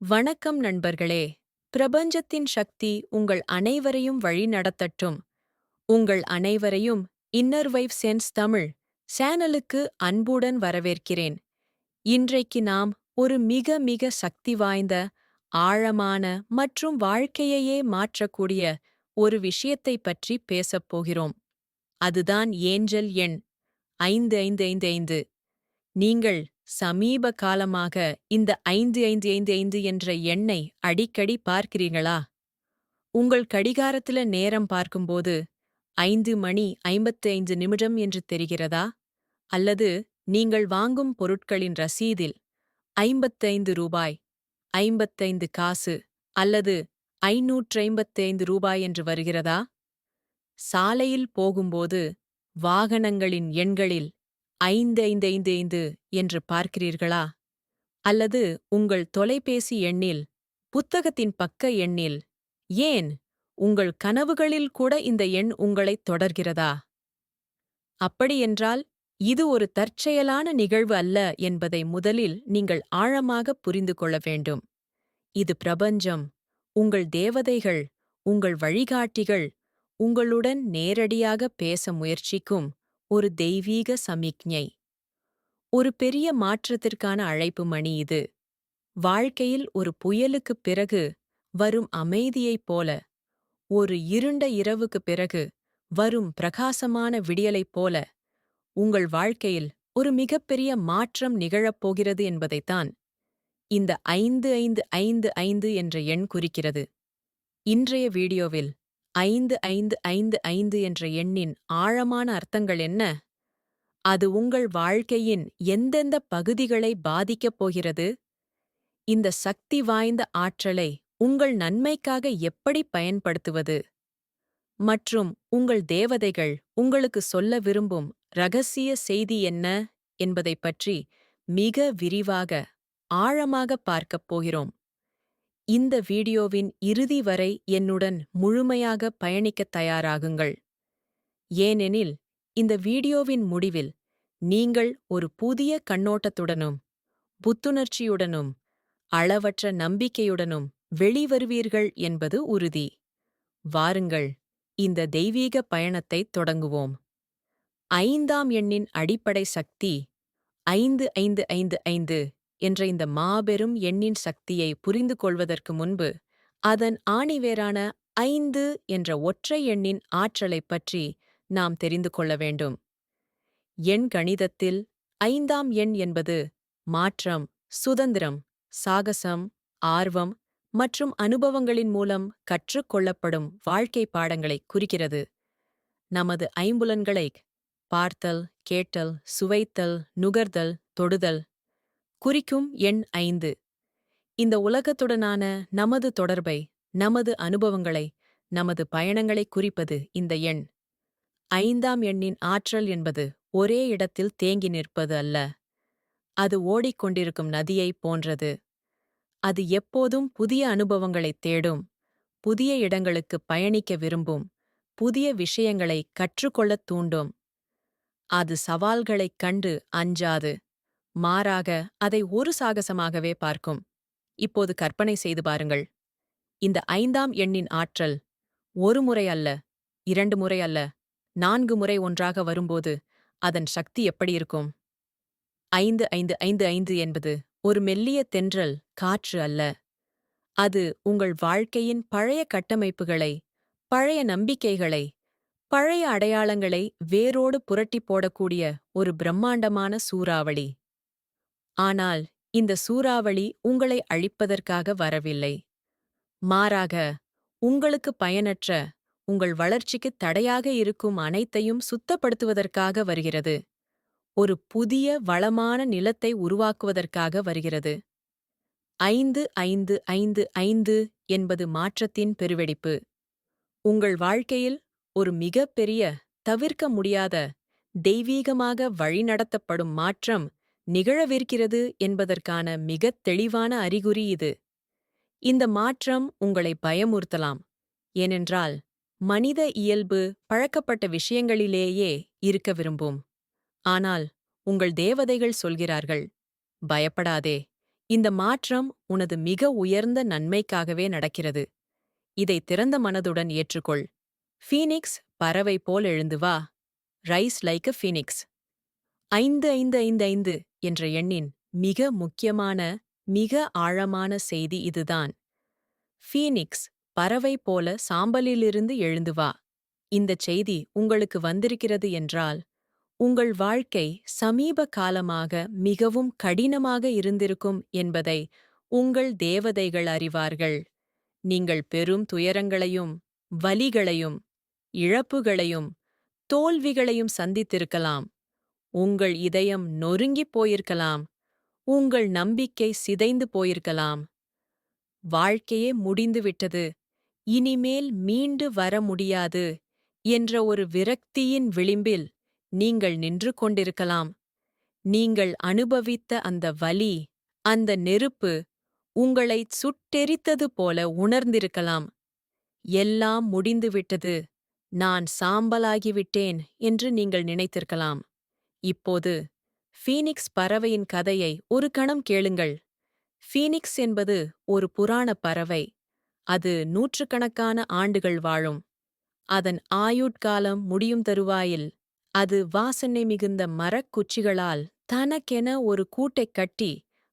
வணக்கம் நண்பர்களே. பிரபஞ்சத்தின் சக்தி உங்கள் அனைவரையும் வழிநடத்தட்டும். உங்கள் அனைவரையும் இன்னர்வைவ் சென்ஸ் தமிழ் சேனலுக்கு அன்புடன் வரவேற்கிறேன். இன்றைக்கு நாம் ஒரு மிக மிக சக்தி வாய்ந்த ஆழமான மற்றும் வாழ்க்கையையே மாற்றக்கூடிய ஒரு விஷயத்தை பற்றி பேசப் போகிறோம். அதுதான் ஏஞ்சல் எண் ஐந்து ஐந்து ஐந்து ஐந்து. நீங்கள் சமீப காலமாக இந்த ஐந்து ஐந்து ஐந்து ஐந்து என்ற எண்ணை அடிக்கடி பார்க்கிறீர்களா? உங்கள் கடிகாரத்துல நேரம் பார்க்கும்போது ஐந்து மணி ஐம்பத்து ஐந்து நிமிடம் என்று தெரிகிறதா? அல்லது நீங்கள் வாங்கும் பொருட்களின் ரசீதில் ஐம்பத்தைந்து ரூபாய் ஐம்பத்தைந்து காசு அல்லது ஐநூற்றைம்பத்தைந்து ரூபாய் என்று வருகிறதா? சாலையில் போகும்போது வாகனங்களின் எண்களில் ஐந்து ஐந்து ஐந்து ஐந்து என்று பார்க்கிறீர்களா? அல்லது உங்கள் தொலைபேசி எண்ணில் புத்தகத்தின் பக்க எண்ணில் ஏன் உங்கள் கனவுகளில் கூட இந்த எண் உங்களைத் தொடர்கிறதா? அப்படியென்றால் இது ஒரு தற்செயலான நிகழ்வு அல்ல என்பதை முதலில் நீங்கள் ஆழமாக புரிந்து கொள்ள வேண்டும். இது பிரபஞ்சம் உங்கள் தேவதைகள் உங்கள் வழிகாட்டிகள் உங்களுடன் நேரடியாக பேச முயற்சிக்கும் ஒரு தெய்வீக சமிக்ஞை. ஒரு பெரிய மாற்றத்திற்கான அழைப்பு மணி இது. வாழ்க்கையில் ஒரு புயலுக்குப் பிறகு வரும் அமைதியைப் போல ஒரு இருண்ட இரவுக்குப் பிறகு வரும் பிரகாசமான விடியலைப் போல உங்கள் வாழ்க்கையில் ஒரு மிகப்பெரிய மாற்றம் நிகழப்போகிறது என்பதைத்தான் இந்த ஐந்து ஐந்து ஐந்து ஐந்து என்ற எண் குறிக்கிறது. இன்றைய வீடியோவில் ஐந்து ஐந்து ஐந்து ஐந்து என்ற எண்ணின் ஆழமான அர்த்தங்கள் என்ன? அது உங்கள் வாழ்க்கையின் எந்தெந்த பகுதிகளை பாதிக்கப் போகிறது? இந்த சக்தி வாய்ந்த ஆற்றலை உங்கள் நன்மைக்காக எப்படி பயன்படுத்துவது? மற்றும் உங்கள் தேவதைகள் உங்களுக்கு சொல்ல விரும்பும் ரகசிய செய்தி என்ன என்பதைப் பற்றி மிக விரிவாக ஆழமாக பார்க்கப் போகிறோம். இந்த வீடியோவின் இறுதி வரை என்னுடன் முழுமையாக பயணிக்கத் தயாராகுங்கள். ஏனெனில் இந்த வீடியோவின் முடிவில் நீங்கள் ஒரு புதிய கண்ணோட்டத்துடனும் புத்துணர்ச்சியுடனும் அளவற்ற நம்பிக்கையுடனும் வெளிவருவீர்கள் என்பது உறுதி. வாருங்கள் இந்த தெய்வீக பயணத்தைத் தொடங்குவோம். ஐந்தாம் எண்ணின் அடிப்படை சக்தி ஐந்து ஐந்து ஐந்து ஐந்து என்ற இந்த மாபெரும் எண்ணின் சக்தியை புரிந்து கொள்வதற்கு முன்பு அதன் ஆணிவேரான ஐந்து என்ற ஒற்றை எண்ணின் ஆற்றலைப் பற்றி நாம் தெரிந்து கொள்ள வேண்டும். எண் கணிதத்தில் ஐந்தாம் எண் என்பது மாற்றம் சுதந்திரம் சாகசம் ஆர்வம் மற்றும் அனுபவங்களின் மூலம் கற்றுக்கொள்ளப்படும் வாழ்க்கை பாடங்களை குறிக்கிறது. நமது ஐம்புலன்களை பார்த்தல் கேட்டல் சுவைத்தல் நுகர்தல் தொடுதல் குறிக்கும் எண் ஐந்து. இந்த உலகத்துடனான நமது தொடர்பை நமது அனுபவங்களை நமது பயணங்களை குறிப்பது இந்த எண். ஐந்தாம் எண்ணின் ஆற்றல் என்பது ஒரே இடத்தில் தேங்கி நிற்பது அல்ல. அது ஓடிக்கொண்டிருக்கும் நதியைப் போன்றது. அது எப்போதும் புதிய அனுபவங்களைத் தேடும் புதிய இடங்களுக்கு பயணிக்க விரும்பும் புதிய விஷயங்களை கற்றுக்கொள்ளத் தூண்டும். அது சவால்களைக் கண்டு அஞ்சாது. மாறாக அதை ஒரு சாகசமாகவே பார்க்கும். இப்போது கற்பனை செய்து பாருங்கள். இந்த ஐந்தாம் எண்ணின் ஆற்றல் ஒரு முறை அல்ல இரண்டு முறை அல்ல நான்கு முறை ஒன்றாக வரும்போது அதன் சக்தி எப்படி இருக்கும்? ஐந்து ஐந்து ஐந்து ஐந்து என்பது ஒரு மெல்லிய தென்றல் காற்று அல்ல. அது உங்கள் வாழ்க்கையின் பழைய கட்டமைப்புகளை பழைய நம்பிக்கைகளை பழைய அடையாளங்களை வேரோடு புரட்டி போடக்கூடிய ஒரு பிரம்மாண்டமான சூறாவளி. ஆனால் இந்த சூறாவளி உங்களை அழிப்பதற்காக வரவில்லை. மாறாக உங்களுக்கு பயனற்ற உங்கள் வளர்ச்சிக்கு தடையாக இருக்கும் அனைத்தையும் சுத்தப்படுத்துவதற்காக வருகிறது. ஒரு புதிய வளமான நிலத்தை உருவாக்குவதற்காக வருகிறது. ஐந்து ஐந்து ஐந்து ஐந்து என்பது மாற்றத்தின் பெருவெடிப்பு. உங்கள் வாழ்க்கையில் ஒரு மிகப்பெரிய தவிர்க்க முடியாத தெய்வீகமாக வழிநடத்தப்படும் மாற்றம் நிகழவிருக்கிறது என்பதற்கான மிகத் தெளிவான அறிகுறி இது. இந்த மாற்றம் உங்களை பயமுறுத்தலாம். ஏனென்றால் மனித இயல்பு பழக்கப்பட்ட விஷயங்களிலேயே இருக்க விரும்பும். ஆனால் உங்கள் தேவதைகள் சொல்கிறார்கள் பயப்படாதே இந்த மாற்றம் உனது மிக உயர்ந்த நன்மைக்காகவே நடக்கிறது. இதை திறந்த மனதுடன் ஏற்றுக்கொள். ஃபீனிக்ஸ் பறவை போல் எழுந்து வா. Rise like a phoenix. ஐந்து ஐந்து ஐந்து ஐந்து என்ற எண்ணின் மிக முக்கியமான மிக ஆழமான செய்தி இதுதான். ஃபீனிக்ஸ் பறவை போல சாம்பலிலிருந்து எழுந்து வா. இந்தச் செய்தி உங்களுக்கு வந்திருக்கிறது என்றால் உங்கள் வாழ்க்கை சமீப காலமாக மிகவும் கடினமாக இருந்திருக்கும் என்பதை உங்கள் தேவதைகள் அறிவார்கள். நீங்கள் பெரும் துயரங்களையும் வலிகளையும் இழப்புகளையும் தோல்விகளையும் சந்தித்திருக்கலாம். உங்கள் இதயம் நொறுங்கிப் போயிருக்கலாம். உங்கள் நம்பிக்கை சிதைந்து போயிருக்கலாம். வாழ்க்கையே முடிந்துவிட்டது. இனிமேல் மீண்டு வர முடியாது என்ற ஒரு விரக்தியின் விளிம்பில் நீங்கள் நின்று கொண்டிருக்கலாம். நீங்கள் அனுபவித்த அந்த வலி அந்த நெருப்பு உங்களைச் சுட்டெரித்தது போல உணர்ந்திருக்கலாம். எல்லாம் முடிந்துவிட்டது. நான் சாம்பலாகிவிட்டேன் என்று நீங்கள் நினைத்திருக்கலாம். இப்போது ஃபீனிக்ஸ் பறவையின் கதையை ஒரு கணம் கேளுங்கள். ஃபீனிக்ஸ் என்பது ஒரு புராணப் பறவை. அது நூற்றுக்கணக்கான ஆண்டுகள் வாழும். அதன் ஆயுட்காலம் முடியும் தருவாயில் அது வாசனை மிகுந்த மரக் குச்சிகளால் தனக்கென ஒரு கூட்டைக் கட்டி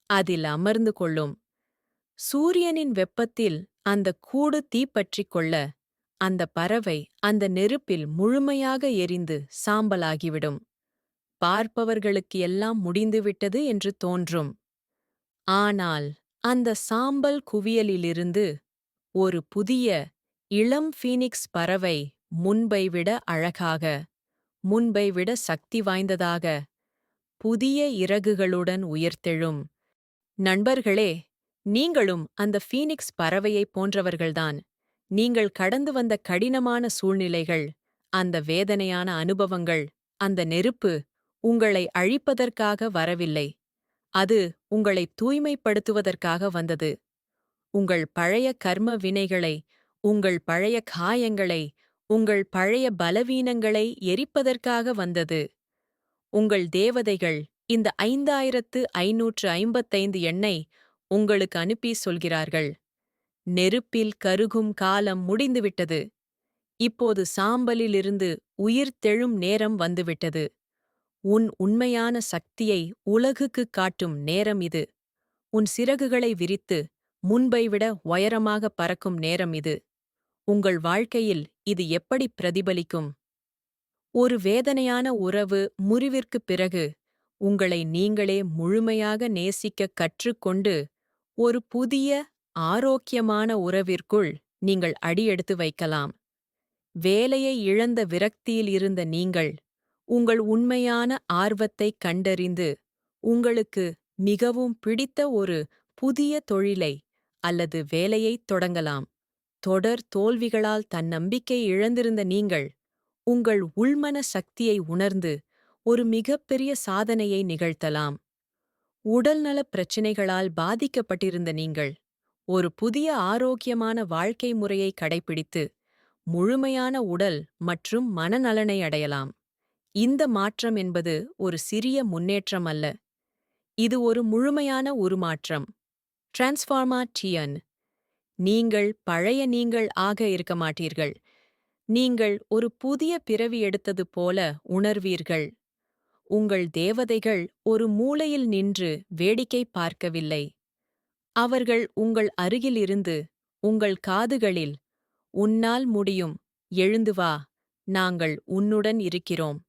அதில் அமர்ந்து கொள்ளும். சூரியனின் வெப்பத்தில் அந்த கூடு தீப்பற்றிக் கொள்ள அந்த பறவை அந்த நெருப்பில் முழுமையாக எரிந்து சாம்பலாகிவிடும். பார்ப்பவர்களுக்கு எல்லாம் முடிந்துவிட்டது என்று தோன்றும். ஆனால் அந்த சாம்பல் குவியலிலிருந்து ஒரு புதிய இளம் ஃபீனிக்ஸ் பறவை முன்பை விட அழகாக முன்பை விட சக்தி வாய்ந்ததாக புதிய இறகுகளுடன் உயிர்த்தெழும். நண்பர்களே நீங்களும் அந்த ஃபீனிக்ஸ் பறவையைப் போன்றவர்கள்தான். நீங்கள் கடந்து வந்த கடினமான சூழ்நிலைகள் அந்த வேதனையான அனுபவங்கள் அந்த நெருப்பு உங்களை அழிப்பதற்காக வரவில்லை. அது உங்களை தூய்மைப்படுத்துவதற்காக வந்தது. உங்கள் பழைய கர்ம வினைகளை உங்கள் பழைய காயங்களை உங்கள் பழைய பலவீனங்களை எரிப்பதற்காக வந்தது. உங்கள் தேவதைகள் இந்த ஐந்தாயிரத்து ஐநூற்று ஐம்பத்தைந்து எண்ணை உங்களுக்கு அனுப்பி சொல்கிறார்கள். நெருப்பில் கருகும் காலம் முடிந்துவிட்டது. இப்போது சாம்பலிலிருந்து உயிர் தெழும் நேரம் வந்துவிட்டது. உன் உண்மையான சக்தியை உலகுக்குக் காட்டும் நேரம் இது. உன் சிறகுகளை விரித்து முன்பை விட உயரமாக பறக்கும் நேரம் இது. உங்கள் வாழ்க்கையில் இது எப்படி பிரதிபலிக்கும்? ஒரு வேதனையான உறவு முறிவிற்குப் பிறகு உங்களை நீங்களே முழுமையாக நேசிக்கக் கற்றுக்கொண்டு ஒரு புதிய ஆரோக்கியமான உறவிற்குள் நீங்கள் அடியெடுத்து வைக்கலாம். வேலையை இழந்த விரக்தியில் இருந்த நீங்கள் உங்கள் உண்மையான ஆர்வத்தைக் கண்டறிந்து உங்களுக்கு மிகவும் பிடித்த ஒரு புதிய தொழிலை அல்லது வேலையைத் தொடங்கலாம். தொடர் தோல்விகளால் தன்னம்பிக்கை இழந்திருந்த நீங்கள் உங்கள் உள்மன சக்தியை உணர்ந்து ஒரு மிகப்பெரிய சாதனையை நிகழ்த்தலாம். உடல்நலப் பிரச்சினைகளால் பாதிக்கப்பட்டிருந்த நீங்கள் ஒரு புதிய ஆரோக்கியமான வாழ்க்கை முறையை கடைபிடித்து முழுமையான உடல் மற்றும் மனநலனை அடையலாம். இந்த மாற்றம் என்பது ஒரு சிறிய முன்னேற்றம் அல்ல. இது ஒரு முழுமையான உருமாற்றம். டிரான்ஸ்ஃபார்மா டியன் நீங்கள் பழைய நீங்கள் ஆக இருக்க மாட்டீர்கள். நீங்கள் ஒரு புதிய பிறவி எடுத்தது போல உணர்வீர்கள். உங்கள் தேவதைகள் ஒரு மூலையில் நின்று வேடிக்கை பார்க்கவில்லை. அவர்கள் உங்கள் அருகிலிருந்து உங்கள் காதுகளில் உன்னால் முடியும் எழுந்து வா நாங்கள் உன்னுடன் இருக்கிறோம்.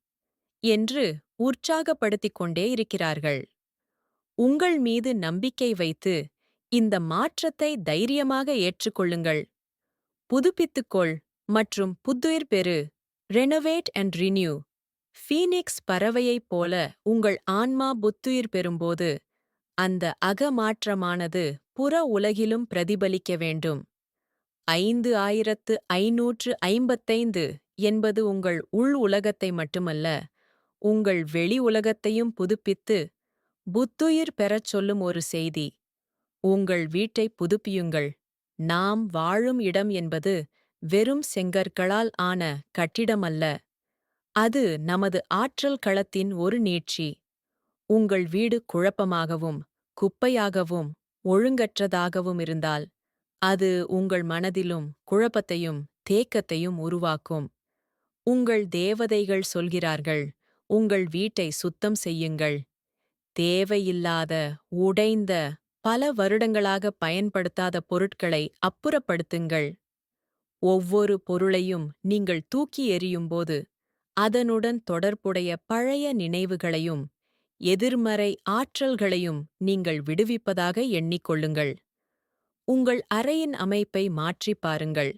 என்று உற்சாகப்படுத்திக் கொண்டே இருக்கிறார்கள். உங்கள் மீது நம்பிக்கை வைத்து இந்த மாற்றத்தை தைரியமாக ஏற்றுக்கொள்ளுங்கள். புதுப்பித்துக்கொள் மற்றும் புத்துயிர் பெறு. ரெனோவேட் அண்ட் ரினியூ ஃபீனிக்ஸ் பறவையைப் போல உங்கள் ஆன்மா புத்துயிர் பெறும்போது அந்த அகமாற்றமானது புற உலகிலும் பிரதிபலிக்க வேண்டும். ஐந்து ஆயிரத்து ஐநூற்று ஐம்பத்தைந்து என்பது உங்கள் உள் உலகத்தை மட்டுமல்ல உங்கள் வெளி உலகத்தையும் புதுப்பித்து புத்துயிர் பெறச் சொல்லும் ஒரு செய்தி. உங்கள் வீட்டை புதுப்பியுங்கள். நாம் வாழும் இடம் என்பது வெறும் செங்கற்களால் ஆன கட்டிடமல்ல அது நமது ஆற்றல் களத்தின் ஒரு நீட்சி. உங்கள் வீடு குழப்பமாகவும் குப்பையாகவும் ஒழுங்கற்றதாகவும் இருந்தால் அது உங்கள் மனதிலும் குழப்பத்தையும் தேக்கத்தையும் உருவாக்கும். உங்கள் தேவதைகள் சொல்கிறார்கள் உங்கள் வீட்டை சுத்தம் செய்யுங்கள். தேவையில்லாத உடைந்த பல வருடங்களாக பயன்படுத்தாத பொருட்களை அப்புறப்படுத்துங்கள். ஒவ்வொரு பொருளையும் நீங்கள் தூக்கி எறியும்போது அதனுடன் தொடர்புடைய பழைய நினைவுகளையும் எதிர்மறை ஆற்றல்களையும் நீங்கள் விடுவிப்பதாக எண்ணிக்கொள்ளுங்கள். உங்கள் அறையின் அமைப்பை மாற்றிப் பாருங்கள்.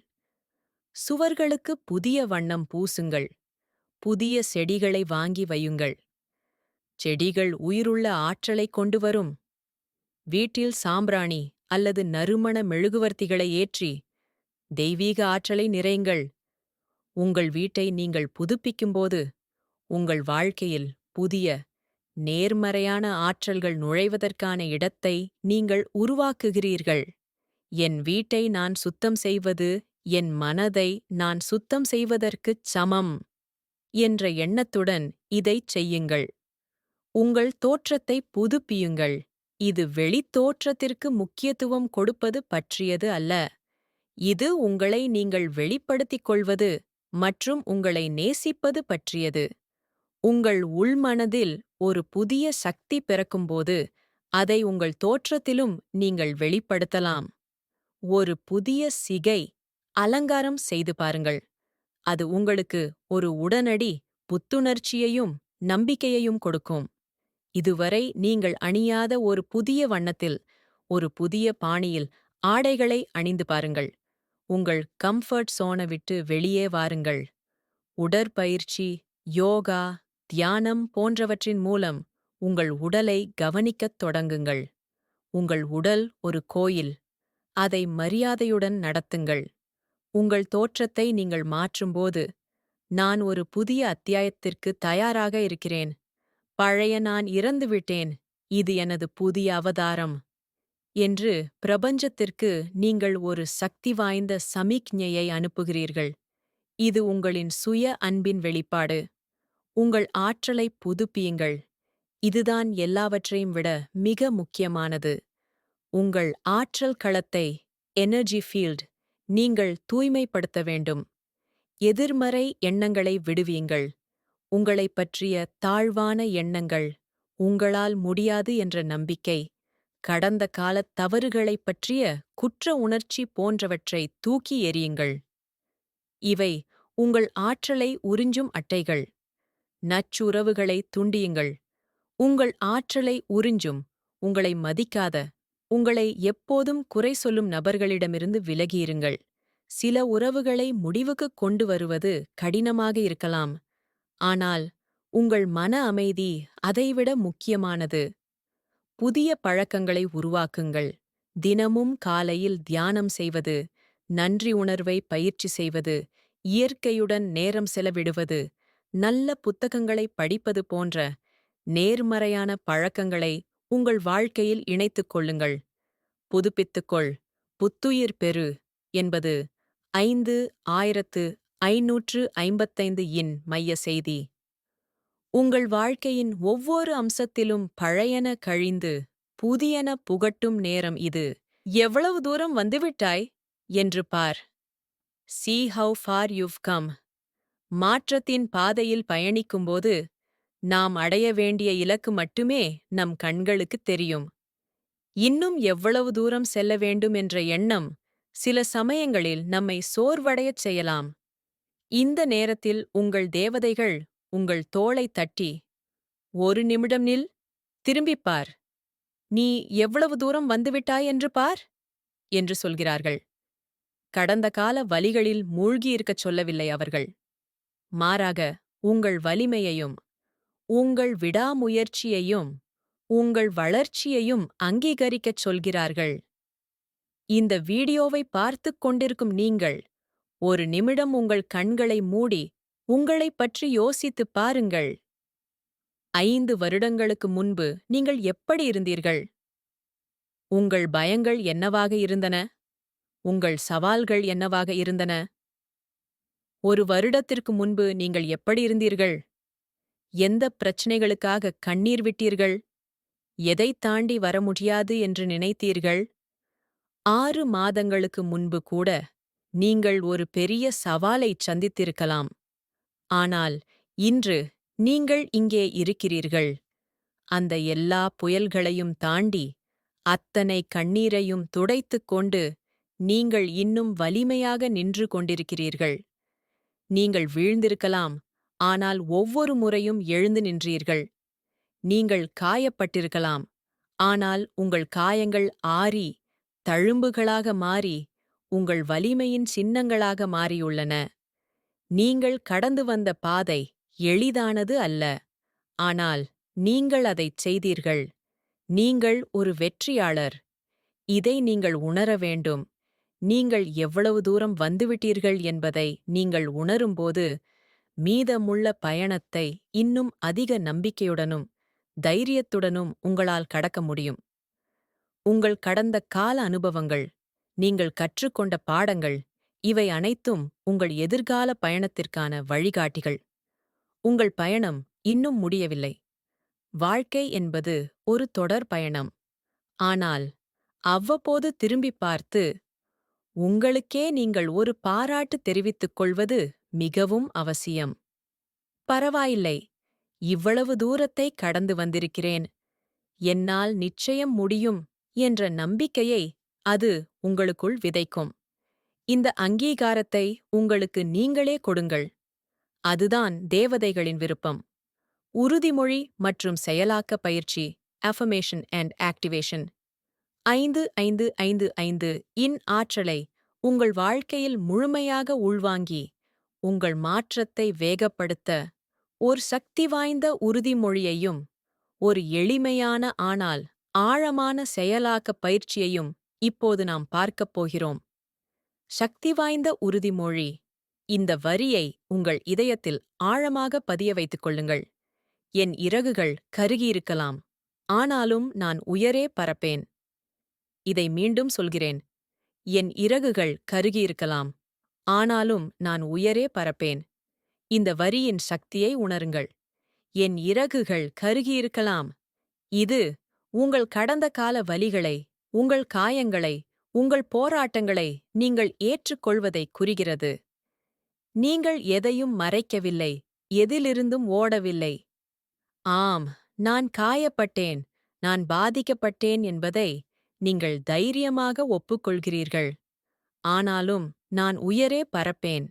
சுவர்களுக்கு புதிய வண்ணம் பூசுங்கள். புதிய செடிகளை வாங்கி வையுங்கள். செடிகள் உயிருள்ள ஆற்றலை கொண்டு வரும். வீட்டில் சாம்பிராணி அல்லது நறுமண மெழுகுவர்த்திகளை ஏற்றி தெய்வீக ஆற்றலை நிறையுங்கள். உங்கள் வீட்டை நீங்கள் புதுப்பிக்கும்போது உங்கள் வாழ்க்கையில் புதிய நேர்மறையான ஆற்றல்கள் நுழைவதற்கான இடத்தை நீங்கள் உருவாக்குகிறீர்கள். என் வீட்டை நான் சுத்தம் செய்வது என் மனதை நான் சுத்தம் செய்வதற்குச் சமம். என்ற எண்ணத்துடன் இதைச் செய்யுங்கள். உங்கள் தோற்றத்தை புதுப்பியுங்கள். இது வெளித்தோற்றத்திற்கு முக்கியத்துவம் கொடுப்பது பற்றியது அல்ல. இது உங்களை நீங்கள் வெளிப்படுத்திக் கொள்வது மற்றும் உங்களை நேசிப்பது பற்றியது. உங்கள் உள்மனதில் ஒரு புதிய சக்தி பிறக்கும்போது அதை உங்கள் தோற்றத்திலும் நீங்கள் வெளிப்படுத்தலாம். ஒரு புதிய சிகை அலங்காரம் செய்து பாருங்கள். அது உங்களுக்கு ஒரு உடனடி புத்துணர்ச்சியையும் நம்பிக்கையையும் கொடுக்கும். இதுவரை நீங்கள் அணியாத ஒரு புதிய வண்ணத்தில் ஒரு புதிய பாணியில் ஆடைகளை அணிந்து பாருங்கள். உங்கள் கம்ஃபர்ட் சோனை விட்டு வெளியே வாருங்கள். உடற்பயிற்சி யோகா தியானம் போன்றவற்றின் மூலம் உங்கள் உடலை கவனிக்கத் தொடங்குங்கள். உங்கள் உடல் ஒரு கோயில். அதை மரியாதையுடன் நடத்துங்கள். உங்கள் தோற்றத்தை நீங்கள் மாற்றும்போது நான் ஒரு புதிய அத்தியாயத்திற்கு தயாராக இருக்கிறேன். பழைய நான் இறந்துவிட்டேன் இது எனது புதிய அவதாரம். என்று பிரபஞ்சத்திற்கு நீங்கள் ஒரு சக்தி வாய்ந்த சமிக்ஞையை அனுப்புகிறீர்கள். இது உங்களின் சுய அன்பின் வெளிப்பாடு. உங்கள் ஆற்றலை புதுப்பியுங்கள். இதுதான் எல்லாவற்றையும் விட மிக முக்கியமானது. உங்கள் ஆற்றல் களத்தை எனர்ஜி ஃபீல்ட் நீங்கள் தூய்மைப்படுத்த வேண்டும். எதிர்மறை எண்ணங்களை விடுவீங்கள். உங்களைப் பற்றிய தாழ்வான எண்ணங்கள் உங்களால் முடியாது என்ற நம்பிக்கை கடந்த காலத் தவறுகளைப் பற்றிய குற்ற உணர்ச்சி போன்றவற்றை தூக்கி எறியுங்கள். இவை உங்கள் ஆற்றலை உறிஞ்சும் அட்டைகள். நச்சுறவுகளை துண்டியுங்கள். உங்கள் ஆற்றலை உறிஞ்சும் உங்களை மதிக்காத உங்களை எப்போதும் குறை சொல்லும் நபர்களிடமிருந்து விலகியிருங்கள். சில உறவுகளை முடிவுக்குக் கொண்டு வருவது கடினமாக இருக்கலாம். ஆனால் உங்கள் மன அமைதி அதைவிட முக்கியமானது. புதிய பழக்கங்களை உருவாக்குங்கள். தினமும் காலையில் தியானம் செய்வது நன்றி உணர்வை பயிற்சி செய்வது இயற்கையுடன் நேரம் செலவிடுவது நல்ல புத்தகங்களை படிப்பது போன்ற நேர்மறையான பழக்கங்களை உங்கள் வாழ்க்கையில் இணைத்துக் கொள்ளுங்கள். புதுப்பித்துக்கொள். புத்துயிர் பெறு என்பது ஐந்து ஆயிரத்து ஐநூற்று ஐம்பத்தைந்து இன் மைய செய்தி. உங்கள் வாழ்க்கையின் ஒவ்வொரு அம்சத்திலும் பழையன கழிந்து புதியன புகட்டும் நேரம் இது. எவ்வளவு தூரம் வந்துவிட்டாய்? என்று பார். See how far you've come மாற்றத்தின் பாதையில் பயணிக்கும்போது நாம் அடைய வேண்டிய இலக்கு மட்டுமே நம் கண்களுக்குத் தெரியும். இன்னும் எவ்வளவு தூரம் செல்ல வேண்டும் என்ற எண்ணம் சில சமயங்களில் நம்மை சோர்வடையச் செய்யலாம். இந்த நேரத்தில் உங்கள் தேவதைகள் உங்கள் தோளை தட்டி ஒரு நிமிடம் நில் திரும்பிப் பார். நீ எவ்வளவு தூரம் வந்துவிட்டாய் என்று பார் என்று சொல்கிறார்கள். கடந்த கால வலிகளில் மூழ்கியிருக்கச் சொல்லவில்லை அவர்கள். மாறாக உங்கள் வலிமையையும் உங்கள் விடாமுயற்சியையும் உங்கள் வளர்ச்சியையும் அங்கீகரிக்கச் சொல்கிறார்கள். இந்த வீடியோவை பார்த்துக் கொண்டிருக்கும் நீங்கள் ஒரு நிமிடம் உங்கள் கண்களை மூடி உங்களைப் பற்றி யோசித்துப் பாருங்கள். ஐந்து வருடங்களுக்கு முன்பு நீங்கள் எப்படி இருந்தீர்கள்? உங்கள் பயங்கள் என்னவாக இருந்தன? உங்கள் சவால்கள் என்னவாக இருந்தன? ஒரு வருடத்திற்கு முன்பு நீங்கள் எப்படி இருந்தீர்கள்? எந்த பிரச்சனைகளுக்காக கண்ணீர் விட்டீர்கள்? எதைத் தாண்டி வர முடியாது என்று நினைத்தீர்கள்? ஆறு மாதங்களுக்கு முன்பு கூட நீங்கள் ஒரு பெரிய சவாலைச் சந்தித்திருக்கலாம். ஆனால் இன்று நீங்கள் இங்கே இருக்கிறீர்கள். அந்த எல்லா புயல்களையும் தாண்டி அத்தனை கண்ணீரையும் துடைத்துக் கொண்டு நீங்கள் இன்னும் வலிமையாக நின்று கொண்டிருக்கிறீர்கள். நீங்கள் வீழ்ந்திருக்கலாம். ஆனால் ஒவ்வொரு முறையும் எழுந்து நின்றீர்கள். நீங்கள் காயப்பட்டிருக்கலாம். ஆனால் உங்கள் காயங்கள் ஆறி தழும்புகளாக மாறி உங்கள் வலிமையின் சின்னங்களாக மாறியுள்ளன. நீங்கள் கடந்து வந்த பாதை எளிதானது அல்ல. ஆனால் நீங்கள் அதைச் செய்தீர்கள். நீங்கள் ஒரு வெற்றியாளர். இதை நீங்கள் உணர வேண்டும். நீங்கள் எவ்வளவு தூரம் வந்துவிட்டீர்கள் என்பதை நீங்கள் உணரும்போது மீதமுள்ள பயணத்தை இன்னும் அதிக நம்பிக்கையுடனும் தைரியத்துடனும் உங்களால் கடக்க முடியும். உங்கள் கடந்த கால அனுபவங்கள் நீங்கள் கற்றுக்கொண்ட பாடங்கள் இவை அனைத்தும் உங்கள் எதிர்கால பயணத்திற்கான வழிகாட்டிகள். உங்கள் பயணம் இன்னும் முடியவில்லை. வாழ்க்கை என்பது ஒரு தொடர் பயணம். ஆனால் அவ்வப்போது திரும்பிப் பார்த்து உங்களுக்கே நீங்கள் ஒரு பாராட்டு தெரிவித்துக் கொள்வது மிகவும் அவசியம். பரவாயில்லை இவ்வளவு தூரத்தை கடந்து வந்திருக்கிறேன். என்னால் நிச்சயம் முடியும் என்ற நம்பிக்கையை அது உங்களுக்குள் விதைக்கும். இந்த அங்கீகாரத்தை உங்களுக்கு நீங்களே கொடுங்கள். அதுதான் தேவதைகளின் விருப்பம். உறுதிமொழி மற்றும் செயலாக்க பயிற்சி அஃபமேஷன் அண்ட் ஆக்டிவேஷன் ஐந்து ஐந்து ஐந்து ஐந்து இன் ஆற்றலை உங்கள் வாழ்க்கையில் முழுமையாக உள்வாங்கி உங்கள் மாற்றத்தை வேகப்படுத்த ஒரு சக்தி வாய்ந்த உறுதிமொழியையும் ஒரு எளிமையான ஆனால் ஆழமான செயலாக்க பயிற்சியையும் இப்போது நாம் பார்க்கப் போகிறோம். சக்தி வாய்ந்த உறுதிமொழி இந்த வரியை உங்கள் இதயத்தில் ஆழமாக பதிய வைத்துக் கொள்ளுங்கள். என் இறகுகள் கருகியிருக்கலாம் ஆனாலும் நான் உயரே பறப்பேன். இதை மீண்டும் சொல்கிறேன். என் இறகுகள் கருகியிருக்கலாம் ஆனாலும் நான் உயரே பறப்பேன் இந்த வரியின் சக்தியை உணருங்கள். என் இறகுகள் கருகியிருக்கலாம். இது உங்கள் கடந்த கால வலிகளை உங்கள் காயங்களை உங்கள் போராட்டங்களை நீங்கள் ஏற்றுக்கொள்வதை குறிகிறது நீங்கள் எதையும் மறைக்கவில்லை எதிலிருந்தும் ஓடவில்லை. ஆம் நான் காயப்பட்டேன் நான் பாதிக்கப்பட்டேன் என்பதை நீங்கள் தைரியமாக ஒப்புக்கொள்கிறீர்கள். ஆனாலும் நான் உயரே பறப்பேன்.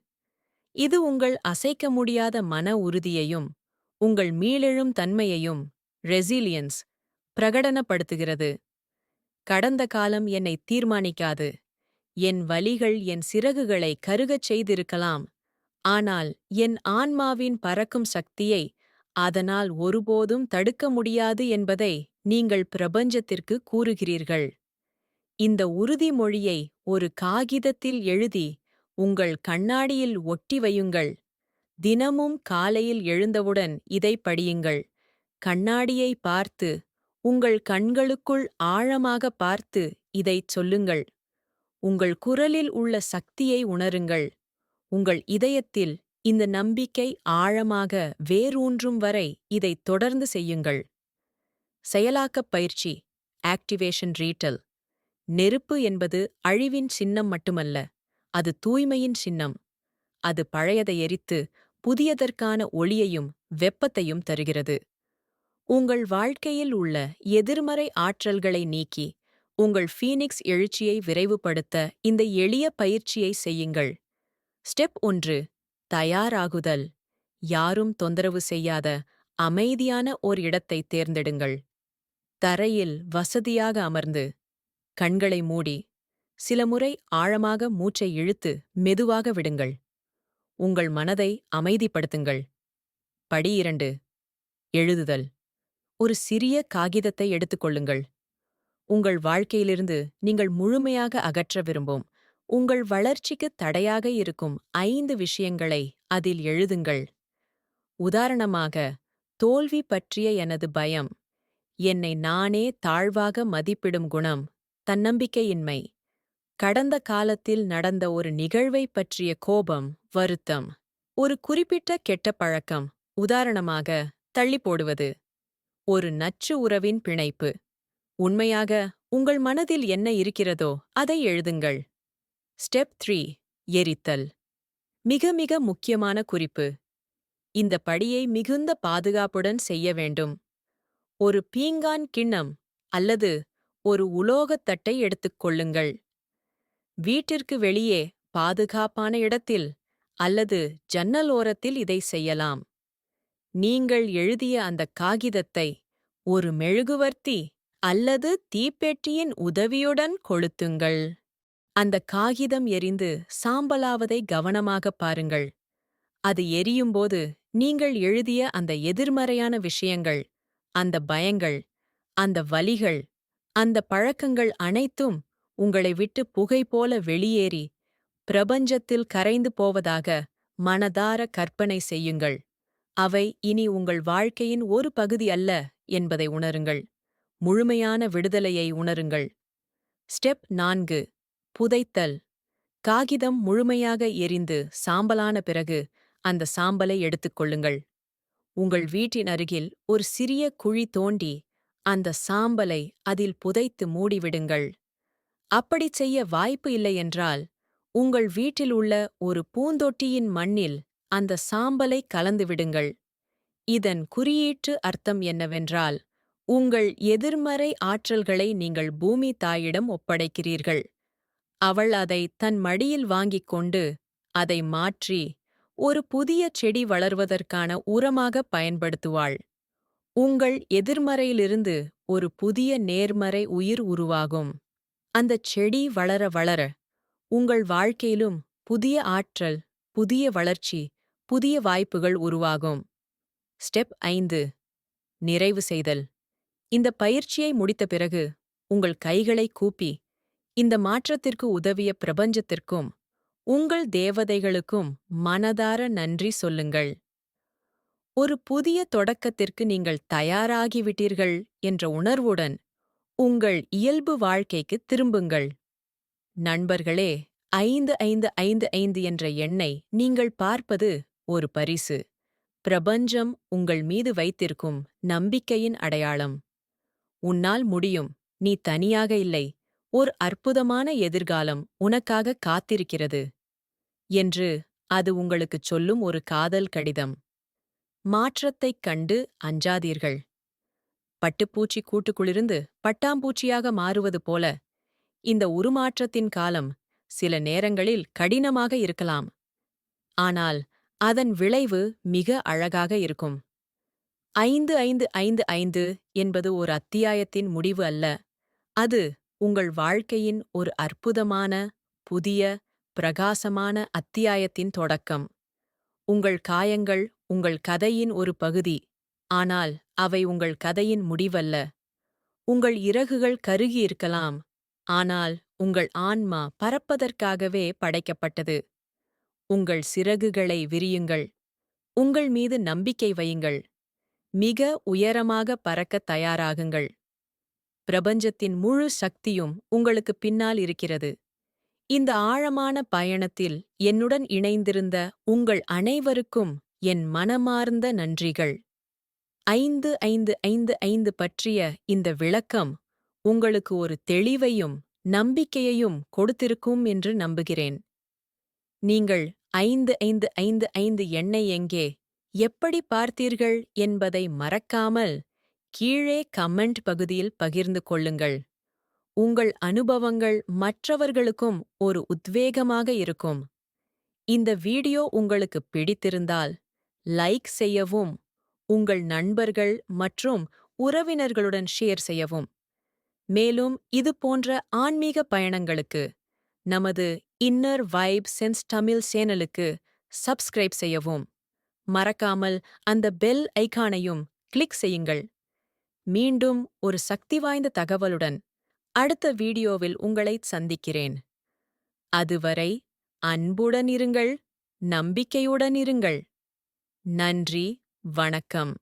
இது உங்கள் அசைக்க முடியாத மன உறுதியையும் உங்கள் மீளெழும் தன்மையையும் ரெசிலியன்ஸ் பிரகடனப்படுத்துகிறது. கடந்த காலம் என்னை தீர்மானிக்காது. என் வலிகள் என் சிறகுகளை கருகச் செய்திருக்கலாம். ஆனால் என் ஆன்மாவின் பறக்கும் சக்தியை அதனால் ஒருபோதும் தடுக்க முடியாது என்பதை நீங்கள் பிரபஞ்சத்திற்கு கூறுகிறீர்கள். இந்த உறுதிமொழியை ஒரு காகிதத்தில் எழுதி உங்கள் கண்ணாடியில் ஒட்டி வையுங்கள். தினமும் காலையில் எழுந்தவுடன் இதை படியுங்கள். கண்ணாடியை பார்த்து உங்கள் கண்களுக்குள் ஆழமாக பார்த்து இதைச் சொல்லுங்கள். உங்கள் குரலில் உள்ள சக்தியை உணருங்கள். உங்கள் இதயத்தில் இந்த நம்பிக்கை ஆழமாக வேரூன்றும் வரை இதை தொடர்ந்து செய்யுங்கள். செயலாக்கப் பயிற்சி ஆக்டிவேஷன் ரீட்டல். நெருப்பு என்பது அழிவின் சின்னம் மட்டுமல்ல அது தூய்மையின் சின்னம். அது பழையதை எரித்து புதியதற்கான ஒளியையும் வெப்பத்தையும் தருகிறது. உங்கள் வாழ்க்கையில் உள்ள எதிர்மறை ஆற்றல்களை நீக்கி உங்கள் ஃபீனிக்ஸ் எழுச்சியை விரைவுபடுத்த இந்த எளிய பயிற்சியை செய்யுங்கள். ஸ்டெப் ஒன்று தயாராகுதல். யாரும் தொந்தரவு செய்யாத அமைதியான ஓர் இடத்தை தேர்ந்தெடுங்கள். தரையில் வசதியாக அமர்ந்து கண்களை மூடி சில முறை ஆழமாக மூச்சை இழுத்து மெதுவாக விடுங்கள். உங்கள் மனதை அமைதிப்படுத்துங்கள். படி இரண்டு. எழுதுதல். ஒரு சிறிய காகிதத்தை எடுத்துக்கொள்ளுங்கள் உங்கள் வாழ்க்கையிலிருந்து நீங்கள் முழுமையாக அகற்ற விரும்பும் உங்கள் வளர்ச்சிக்கு தடையாக இருக்கும் ஐந்து விஷயங்களை அதில் எழுதுங்கள். உதாரணமாக தோல்வி பற்றிய எனது பயம் என்னை நானே தாழ்வாக மதிப்பிடும் குணம் தன்னம்பிக்கையின்மை. கடந்த காலத்தில் நடந்த ஒரு நிகழ்வை பற்றிய கோபம் வருத்தம் ஒரு குறிப்பிட்ட கெட்ட பழக்கம் உதாரணமாக தள்ளி போடுவது. ஒரு நச்சு உறவின் பிணைப்பு. உண்மையாக உங்கள் மனதில் என்ன இருக்கிறதோ அதை எழுதுங்கள். ஸ்டெப் த்ரீ எரித்தல். மிக மிக முக்கியமான குறிப்பு. இந்த படியை மிகுந்த பாதுகாப்புடன் செய்ய வேண்டும். ஒரு பீங்கான் கிண்ணம் அல்லது ஒரு உலோகத் தட்டை எடுத்துக் கொள்ளுங்கள். வீட்டிற்கு வெளியே பாதுகாப்பான இடத்தில் அல்லது ஜன்னல் ஓரத்தில் இதை செய்யலாம். நீங்கள் எழுதிய அந்த காகிதத்தை ஒரு மெழுகுவர்த்தி அல்லது தீப்பெட்டியின் உதவியுடன் கொளுத்துங்கள். அந்த காகிதம் எரிந்து சாம்பலாவதை கவனமாகப் பாருங்கள். அது எரியும்போது நீங்கள் எழுதிய அந்த எதிர்மறையான விஷயங்கள் அந்த பயங்கள் அந்த வலிகள் அந்த பழக்கங்கள் அனைத்தும் உங்களை விட்டு புகை போல வெளியேறி பிரபஞ்சத்தில் கரைந்து போவதாக மனதார கற்பனை செய்யுங்கள். அவை இனி உங்கள் வாழ்க்கையின் ஒரு பகுதி அல்ல என்பதை உணருங்கள். முழுமையான விடுதலையை உணருங்கள். ஸ்டெப் நான்கு. புதைத்தல். காகிதம் முழுமையாக எரிந்து சாம்பலான பிறகு அந்த சாம்பலை எடுத்துக்கொள்ளுங்கள் உங்கள் வீட்டின் அருகில் ஒரு சிறிய குழி தோண்டி அந்த சாம்பலை அதில் புதைத்து மூடிவிடுங்கள். அப்படிச் செய்ய வாய்ப்பு இல்லையென்றால் உங்கள் வீட்டில் உள்ள ஒரு பூந்தொட்டியின் மண்ணில் அந்த சாம்பலை கலந்துவிடுங்கள் இதன் குறியீட்டு அர்த்தம் என்னவென்றால் உங்கள் எதிர்மறை ஆற்றல்களை நீங்கள் பூமி தாயிடம் ஒப்படைக்கிறீர்கள். அவள் அதை தன் மடியில் வாங்கிக் கொண்டு அதை மாற்றி ஒரு புதிய செடி வளர்வதற்கான உரமாக பயன்படுத்துவாள். உங்கள் எதிர்மறையிலிருந்து ஒரு புதிய நேர்மறை உயிர் உருவாகும். அந்தச் செடி வளர வளர உங்கள் வாழ்க்கையிலும் புதிய ஆற்றல் புதிய வளர்ச்சி புதிய வாய்ப்புகள் உருவாகும். ஸ்டெப் ஐந்து நிறைவு செய்தல். இந்த பயிற்சியை முடித்த பிறகு உங்கள் கைகளை கூப்பி இந்த மாற்றத்திற்கு உதவிய பிரபஞ்சத்திற்கும் உங்கள் தேவதைகளுக்கும் மனதார நன்றி சொல்லுங்கள். ஒரு புதிய தொடக்கத்திற்கு நீங்கள் தயாராகிவிட்டீர்கள் என்ற உணர்வுடன் உங்கள் இயல்பு வாழ்க்கைக்கு திரும்புங்கள். நண்பர்களே ஐந்து ஐந்து ஐந்து ஐந்து என்ற எண்ணை நீங்கள் பார்ப்பது ஒரு பரிசு. பிரபஞ்சம் உங்கள் மீது வைத்திருக்கும் நம்பிக்கையின் அடையாளம். உன்னால் முடியும். நீ தனியாக இல்லை. ஓர் அற்புதமான எதிர்காலம் உனக்காக காத்திருக்கிறது. என்று அது உங்களுக்குச் சொல்லும் ஒரு காதல் கடிதம். மாற்றத்தைக் கண்டு அஞ்சாதீர்கள். பட்டுப்பூச்சி கூட்டுக்குளிருந்து பட்டாம்பூச்சியாக மாறுவது போல இந்த உருமாற்றத்தின் காலம் சில நேரங்களில் கடினமாக இருக்கலாம். ஆனால் அதன் விளைவு மிக அழகாக இருக்கும். ஐந்து ஐந்து ஐந்து ஐந்து என்பது ஒரு அத்தியாயத்தின் முடிவு அல்ல. அது உங்கள் வாழ்க்கையின் ஒரு அற்புதமான புதிய பிரகாசமான அத்தியாயத்தின் தொடக்கம். உங்கள் காயங்கள் உங்கள் கதையின் ஒரு பகுதி. ஆனால் அவை உங்கள் கதையின் முடிவல்ல. உங்கள் இறகுகள் கருகியிருக்கலாம் ஆனால் உங்கள் ஆன்மா பறப்பதற்காகவே படைக்கப்பட்டது. உங்கள் சிறகுகளை விரியுங்கள். உங்கள் மீது நம்பிக்கை வையுங்கள். மிக உயரமாக பறக்கத் தயாராகுங்கள். பிரபஞ்சத்தின் முழு சக்தியும் உங்களுக்கு பின்னால் இருக்கிறது. இந்த ஆழமான பயணத்தில் என்னுடன் இணைந்திருந்த உங்கள் அனைவருக்கும் என் மனமார்ந்த நன்றிகள். ஐந்து ஐந்து ஐந்து ஐந்து பற்றிய இந்த விளக்கம் உங்களுக்கு ஒரு தெளிவையும் நம்பிக்கையையும் கொடுத்திருக்கும் என்று நம்புகிறேன். நீங்கள் ஐந்து ஐந்து ஐந்து ஐந்து எண்ணை எங்கே எப்படி பார்த்தீர்கள் என்பதை மறக்காமல் கீழே கமெண்ட் பகுதியில் பகிர்ந்து கொள்ளுங்கள். உங்கள் அனுபவங்கள் மற்றவர்களுக்கும் ஒரு உத்வேகமாக இருக்கும். இந்த வீடியோ உங்களுக்கு பிடித்திருந்தால் லைக் செய்யவும் உங்கள் நண்பர்கள் மற்றும் உறவினர்களுடன் ஷேர் செய்யவும். மேலும் இது போன்ற ஆன்மீக பயணங்களுக்கு நமது இன்னர் வைப் சென்ஸ் தமிழ் சேனலுக்கு சப்ஸ்கிரைப் செய்யவும். மறக்காமல் அந்த பெல் ஐக்கானையும் கிளிக் செய்யுங்கள். மீண்டும் ஒரு சக்தி வாய்ந்த தகவலுடன் அடுத்த வீடியோவில் உங்களைச் சந்திக்கிறேன். அதுவரை அன்புடன் இருங்கள் நம்பிக்கையுடன் இருங்கள். நன்றி வணக்கம்.